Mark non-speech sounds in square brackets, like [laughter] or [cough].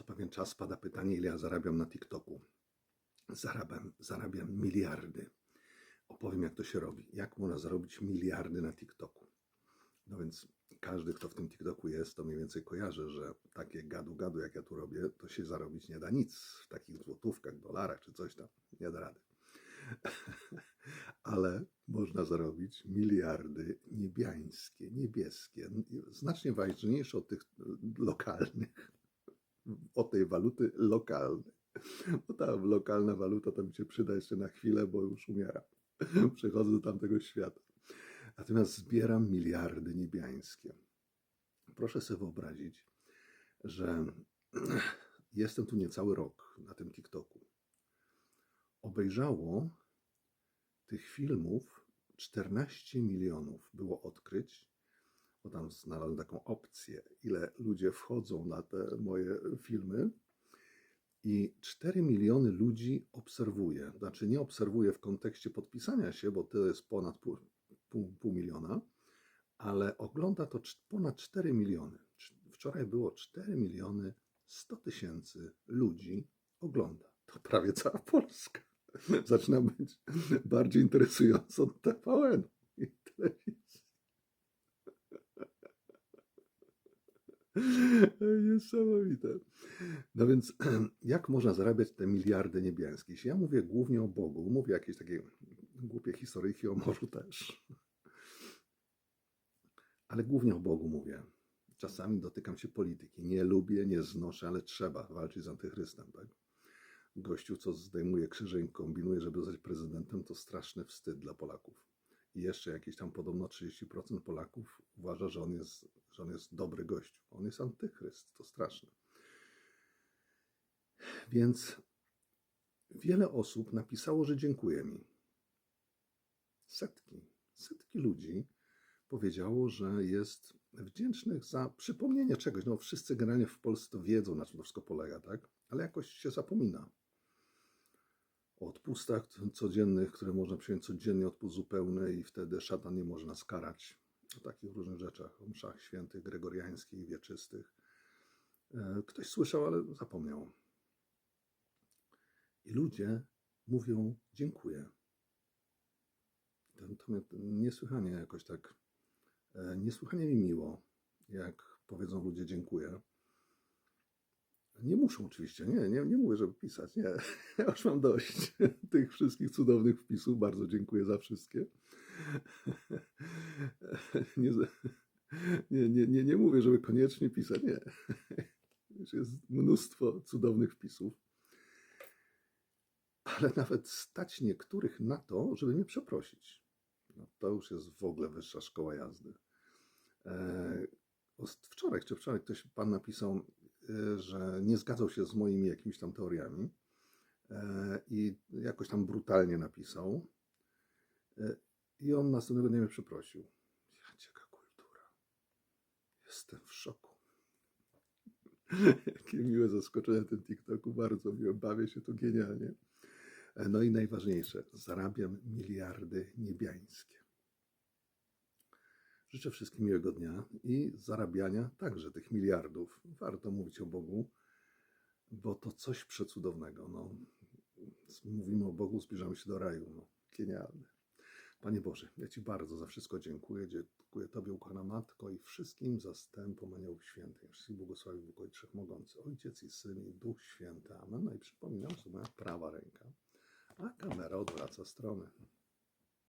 Co pewien czas pada pytanie, ile ja zarabiam na TikToku. Zarabiam, zarabiam miliardy. Opowiem, jak to się robi. Jak można zarobić miliardy na TikToku. No więc każdy, kto w tym TikToku jest, to mniej więcej kojarzy, że takie gadu-gadu, jak ja tu robię, to się zarobić nie da nic. W takich złotówkach, dolarach czy coś tam. Nie da rady. [laughs] Ale można zarobić miliardy niebiańskie, niebieskie, znacznie ważniejsze od tych lokalnych, od tej waluty lokalnej. Bo ta lokalna waluta to mi się przyda jeszcze na chwilę, bo już umieram. [laughs] Przechodzę do tamtego świata. Natomiast zbieram miliardy niebiańskie. Proszę sobie wyobrazić, że [clears throat] jestem tu niecały rok na tym TikToku. Obejrzało tych filmów 14 milionów było odkryć, bo tam znalazłem taką opcję, ile ludzie wchodzą na te moje filmy. I 4 miliony ludzi obserwuje. Znaczy nie obserwuje w kontekście podpisania się, bo to jest ponad pół, pół, pół miliona, ale ogląda to ponad 4 miliony. Cz- Wczoraj było 4 miliony 100 tysięcy ludzi ogląda. To prawie cała Polska. Zaczyna być bardziej interesująca od TVN i telewizji. [laughs] Niesamowite. No więc, [clears throat] jak można zarabiać te miliardy niebiańskie? Ja mówię głównie o Bogu, mówię jakieś takie głupie historyjki o morzu też. Ale głównie o Bogu mówię. Czasami dotykam się polityki. Nie lubię, nie znoszę, ale trzeba walczyć z antychrystem, tak? Gościu, co zdejmuje krzyże i kombinuje, żeby zostać prezydentem, to straszny wstyd dla Polaków. I jeszcze jakieś tam podobno 30% Polaków uważa, że on jest, że on jest dobry gościu. On jest antychryst, to straszne. Więc wiele osób napisało, że dziękuję mi. Setki, setki ludzi powiedziało, że jest wdzięcznych za przypomnienie czegoś. No wszyscy generalnie w Polsce to wiedzą, na czym to wszystko polega, tak? Ale jakoś się zapomina. O odpustach codziennych, które można przyjąć codziennie, odpust zupełny i wtedy szatan nie można skarać. O takich różnych rzeczach, o mszach świętych, gregoriańskich, wieczystych. E, Ktoś słyszał, ale zapomniał. I ludzie mówią dziękuję. To, mnie niesłychanie jakoś tak, e, niesłychanie mi miło, jak powiedzą ludzie dziękuję. Nie muszą oczywiście, nie, nie, nie mówię, żeby pisać, nie. [laughs] Ja już mam dość [laughs] tych wszystkich cudownych wpisów, bardzo dziękuję za wszystkie. [laughs] Nie, nie, nie, nie, mówię, żeby koniecznie pisać, nie. Już jest mnóstwo cudownych wpisów ale nawet stać niektórych na to, żeby mnie przeprosić. No, to już jest w ogóle wyższa szkoła jazdy. E, wczoraj czy wczoraj ktoś pan napisał, e, że nie zgadzał się z moimi jakimiś tam teoriami e, i jakoś tam brutalnie napisał. I on następnego dnia mnie przeprosił. Jaka kultura. Jestem w szoku. [laughs] Jakie miłe zaskoczenie ten TikToku, bardzo miłe, bawię się tu genialnie. E, No i najważniejsze, zarabiam miliardy niebiańskie. Życzę wszystkim miłego dnia i zarabiania także tych miliardów. Warto mówić o Bogu, bo to coś przecudownego. No, mówimy o Bogu, zbliżamy się do raju. No, genialne. Panie Boże, ja Ci bardzo za wszystko dziękuję. Dziękuję Tobie, ukochana Matko, i wszystkim zastępom aniołów świętych. Wszystkich błogosławi Bóg Ojciec Wszechmogący, Ojciec i Syn i Duch Święty. Amen. No i przypominam, że moja prawa ręka, a kamera odwraca stronę.